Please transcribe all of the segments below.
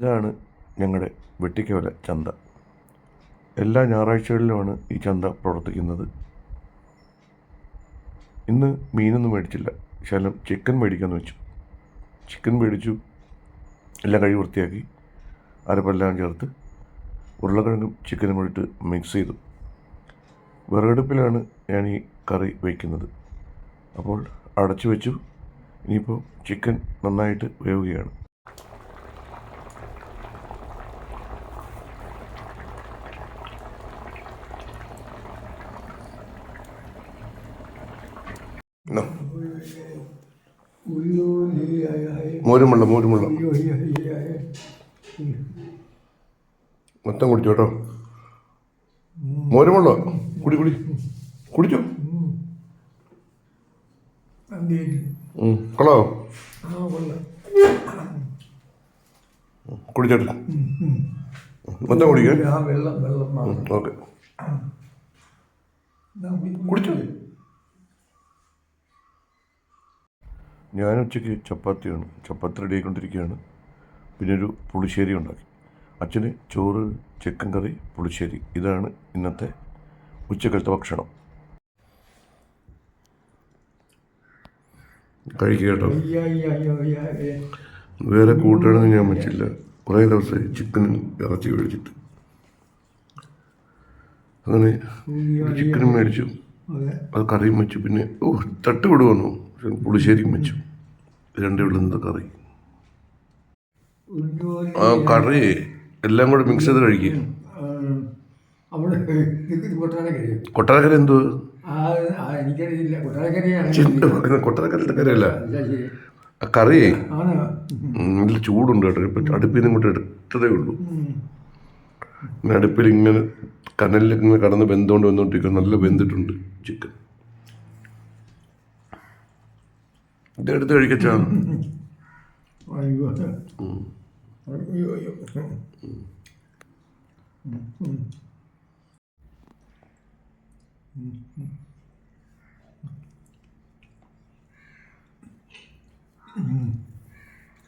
ഇതാണ് ഞങ്ങളുടെ വെട്ടിക്കവല ചന്ത. എല്ലാ ഞായറാഴ്ചകളിലുമാണ് ഈ ചന്ത പ്രവർത്തിക്കുന്നത്. ഇന്ന് മീനൊന്നും മേടിച്ചില്ല. ശകലം ചിക്കൻ മേടിക്കാമെന്ന് വെച്ചു. ചിക്കൻ മേടിച്ചു. എല്ലാം കഴുകി വൃത്തിയാക്കി. അരപ്പെല്ലാം ചേർത്ത് ഉരുളക്കിഴങ്ങും ചിക്കനും കൂടിയിട്ട് മിക്സ് ചെയ്തു. വിറകടുപ്പിലാണ് ഞാൻ ഈ കറി വയ്ക്കുന്നത് അപ്പോൾ അടച്ചു വെച്ചു. ഇനിയിപ്പോൾ ചിക്കൻ നന്നായിട്ട് വേവുകയാണ്. എന്നാ, മോരും വെള്ളം മോരും വെള്ളം മൊത്തം കുടിച്ചു കേട്ടോ. മോരും വെള്ളം കുടി കുടി. കുടിച്ചു? കൊള്ളോ കുടിച്ചോട്ടെ മൊത്തം കുടിക്കേ. വെള്ളം വെള്ളം ഓക്കെ. കുടിച്ചോ? ഞാൻ ഉച്ചയ്ക്ക് ചപ്പാത്തിയാണ് ചപ്പാത്തി റെഡി ആയിക്കൊണ്ടിരിക്കുകയാണ് പിന്നെ ഒരു പുളിശ്ശേരി ഉണ്ടാക്കി. അച്ഛന് ചോറ് ചിക്കൻ കറി പുളിശ്ശേരി. ഇതാണ് ഇന്നത്തെ ഉച്ചക്കലത്തെ ഭക്ഷണം. കഴിക്കുക കേട്ടോ. വേറെ കൂട്ടാനൊന്നും ഞാൻ വെച്ചില്ല. കുറേ ദിവസമായി ചിക്കനും ഇറച്ചി മേടിച്ചിട്ട്. അങ്ങനെ ചിക്കനും മേടിച്ചു. അത് കറിയും വെച്ചു. പിന്നെ ഓ തട്ട് വന്നു. പക്ഷെ പുളിശ്ശേരിയും വെച്ചു. രണ്ട് വിളുന്നത് കറി. ആ കറി എല്ലാം കൂടെ മിക്സ് ചെയ്ത് കഴിക്കുക കൊട്ടാരക്കര എന്തോ? കൊട്ടാരക്കരയുടെ കറിയല്ല ആ കറി. നല്ല ചൂടുണ്ട് കേട്ടോ. ഇപ്പം അടുപ്പിൽ നിന്ന് ഇങ്ങോട്ട് എടുത്തതേ ഉള്ളൂ. അടുപ്പിൽ ഇങ്ങനെ കനലിൽ ഇങ്ങനെ കടന്ന് വെന്തുകൊണ്ട് വന്നുകൊണ്ടിരിക്കും നല്ല വെന്തിട്ടുണ്ട് ചിക്കൻ. ഇതെടുത്ത് കഴിക്കച്ചാ അയ്യോ അയ്യോ അയ്യോ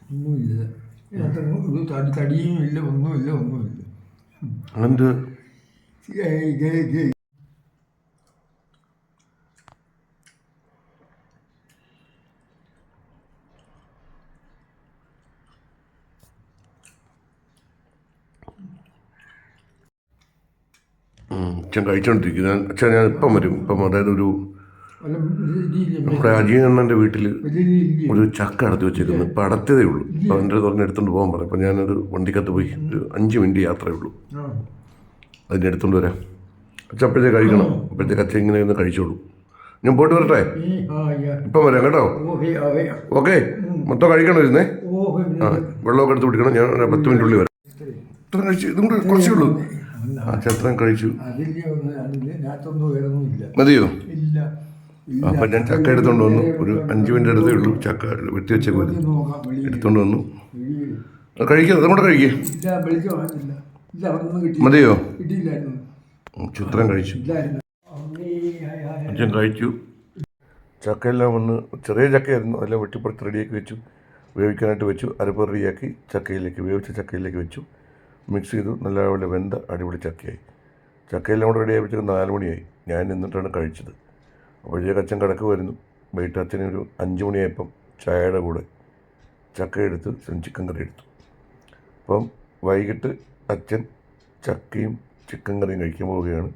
ഒന്നുമില്ല ഒരു തടി തടിയും ഇല്ല ഒന്നുമില്ല ഒന്നുമില്ല അങ്ങനത്തെ ഏയ് ഏയ് ഞാൻ അച്ഛൻ അച്ഛൻ ഞാൻ ഇപ്പം വരും. ഇപ്പം അതായത് ഒരു നമ്മുടെ അജീനണ്ണന്റെ വീട്ടിൽ ഒരു ചക്ക അടത്തി വെച്ചിരിക്കുന്നു ഇപ്പം അടത്തതേ ഉള്ളൂ. അപ്പം എന്റെ തുറന്ന് എടുത്തുകൊണ്ട് പോകാൻ പറഞ്ഞു അപ്പം ഞാനൊരു വണ്ടിക്കകത്ത് പോയി. ഒരു അഞ്ച് മിനിറ്റ് യാത്രയേ ഉള്ളൂ. അതിന്റെ എടുത്തുകൊണ്ട് വരാം. അച്ഛൻ അപ്പോഴത്തേക്ക് കഴിക്കണം. അപ്പോഴത്തേക്ക് അച്ഛൻ ഇങ്ങനെ ഒന്ന് കഴിച്ചോളൂ. ഞാൻ പോയിട്ട് വരട്ടെ? ഇപ്പം വരാം കേട്ടോ. ഓക്കെ. മൊത്തം കഴിക്കണം ഇരുന്നേ? ആ വെള്ളമൊക്കെ എടുത്ത് പിടിക്കണം. ഞാൻ പത്ത് മിനിറ്റ് ഉള്ളിൽ വരാം ഇത്ര കഴിച്ചു ഇതും കൂടെ കുറച്ചേ ഉള്ളൂ. ചത്രം കഴിച്ചു. മതിയോ? ഇല്ല. അപ്പൊ ഞാൻ ചക്ക എടുത്തുകൊണ്ട് വന്നു. ഒരു അഞ്ച് മിനിറ്റ് അടുത്തേ ഉള്ളൂ. ചക്ക വെട്ടി വെച്ച വെളിയിൽ എടുത്തുകൊണ്ട് വന്നു. അതുകൊണ്ട് കഴിക്കുക അതും കൂടെ കഴിക്കേ. മതിയോ? ചിത്രം കഴിച്ചു. അച്ഛൻ കഴിച്ചു. ചക്കയെല്ലാം വന്ന് ചെറിയ ചക്കയായിരുന്നു. അതെല്ലാം വെട്ടിപ്പുറത്ത് റെഡിയാക്കി വെച്ചു. വേവിക്കാനായിട്ട് വെച്ചു. അരപ്പ് റെഡിയാക്കി ചക്കയിലേക്ക് വേവിച്ച ചക്കയിലേക്ക് വെച്ചു. മിക്സ് ചെയ്തു നല്ലപോലെ വെന്ത അടിപൊളി ചക്കയായി. ചക്കയെല്ലാം കൂടെ റെഡി വെച്ചിട്ട് നാല് മണിയായി. ഞാൻ നിന്നിട്ടാണ് കഴിച്ചത്. അപ്പോഴത്തേക്ക് അച്ഛൻ കിടക്ക് വരുന്നു. വൈകിട്ട് അച്ഛന് ഒരു അഞ്ച് മണിയായപ്പം ചായയുടെ കൂടെ ചക്ക എടുത്ത് ചിക്കൻ കറി എടുത്തു. അപ്പം വൈകിട്ട് അച്ഛൻ ചക്കയും ചിക്കൻ കറിയും കഴിക്കാൻ പോവുകയാണ്.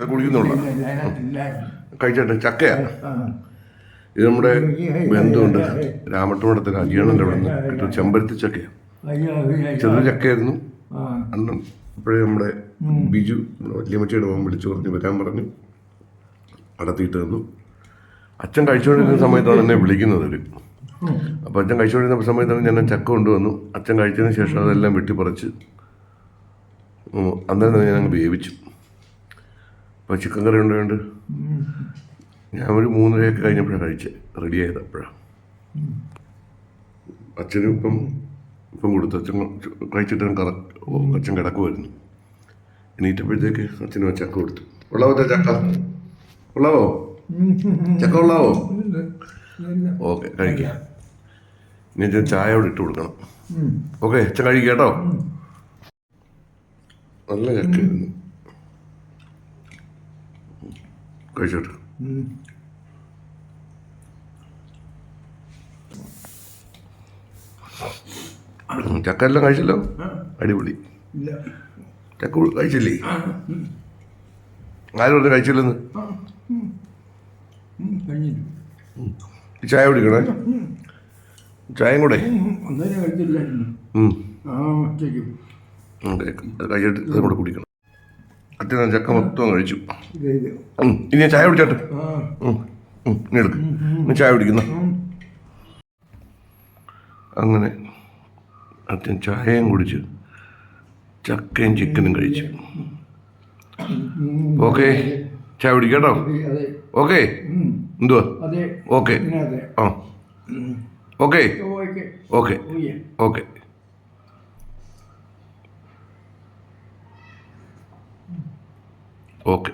അതിനകത്തില്ലായിരുന്നു കഴിച്ചോട്ടെ ചക്കയാ? ഇത് നമ്മുടെ ബന്ധുണ്ട് രാമട്ടോടത്തിൽ അജിയാണല്ലോ ഇവിടെ നിന്ന് ചെമ്പരത്തി ചക്കയാണ്. ചെറിയ ചക്കയായിരുന്നു. അന്ന് ഇപ്പോഴേ നമ്മുടെ ബിജു വല്യമ്മച്ചിയുടെ മോൻ വിളിച്ചു പറഞ്ഞ് വരാൻ പറഞ്ഞു. അടത്തിയിട്ട് തന്നു അച്ഛൻ കഴിച്ചുകൊണ്ടിരുന്ന സമയത്താണ് എന്നെ വിളിക്കുന്നത് അവർ അപ്പോൾ അച്ഛൻ കഴിച്ചുകൊണ്ടിരുന്ന സമയത്താണ് ഞാൻ ചക്ക കൊണ്ടുവന്നു. അച്ഛൻ കഴിച്ചതിന് ശേഷം അതെല്ലാം വെട്ടിപ്പറിച്ച് അന്നേരം തന്നെ ഞാൻ അങ്ങ് വേവിച്ചു. അപ്പോൾ ചിക്കൻ കറി ഉണ്ടായതുകൊണ്ട് ഞാൻ ഒരു മൂന്നരയൊക്കെ കഴിഞ്ഞപ്പോഴാണ് കഴിച്ചത്. റെഡി ആയത് അപ്പോഴാണ് അച്ഛനും ഇപ്പം ഇപ്പം കൊടുത്തു അച്ഛൻ കഴിച്ചിട്ട് കറ അച്ഛൻ കിടക്കുമായിരുന്നു എണീറ്റപ്പോഴത്തേക്ക് അച്ഛനും ചക്ക കൊടുത്തു. ഉള്ളാവോ ചക്ക? ഉള്ളാവോ? ചക്ക ഉള്ളാവോ? ഓക്കെ കഴിക്കാം. ഇനി അച്ഛൻ ചായ അവിടെ ഇട്ട് കൊടുക്കണം. ഓക്കെ അച്ഛൻ കഴിക്കുക കേട്ടോ. നല്ല ചക്കയായിരുന്നു. കഴിച്ചോട്ടെ. ചക്ക എല്ലാം കഴിച്ചല്ലോ അടിപൊളി. ചക്ക കഴിച്ചില്ലേ? ആരും പറഞ്ഞു കഴിച്ചില്ലെന്ന്? ചായ കുടിക്കണേ? ചായയും കൂടെ? കഴിച്ചിട്ട് ഇതും കൂടെ കുടിക്കണം. അച്ഛൻ ചക്ക മൊത്തം കഴിച്ചു. ഇനി ഞാൻ ചായ കുടിച്ചോട്ടെ? ഇനി എടുക്കും. ചായ കുടിക്കുന്ന. അങ്ങനെ. അച്ഛൻ ചായയും കുടിച്ച് ചക്കയും ചിക്കനും കഴിച്ചു. ഓക്കെ. ചായ കുടിക്കട്ടോ? ഓക്കെ. എന്തുവാ? ഓക്കെ. ആ. ഓക്കെ. ഓക്കെ. ഓക്കെ. ഓക്കെ.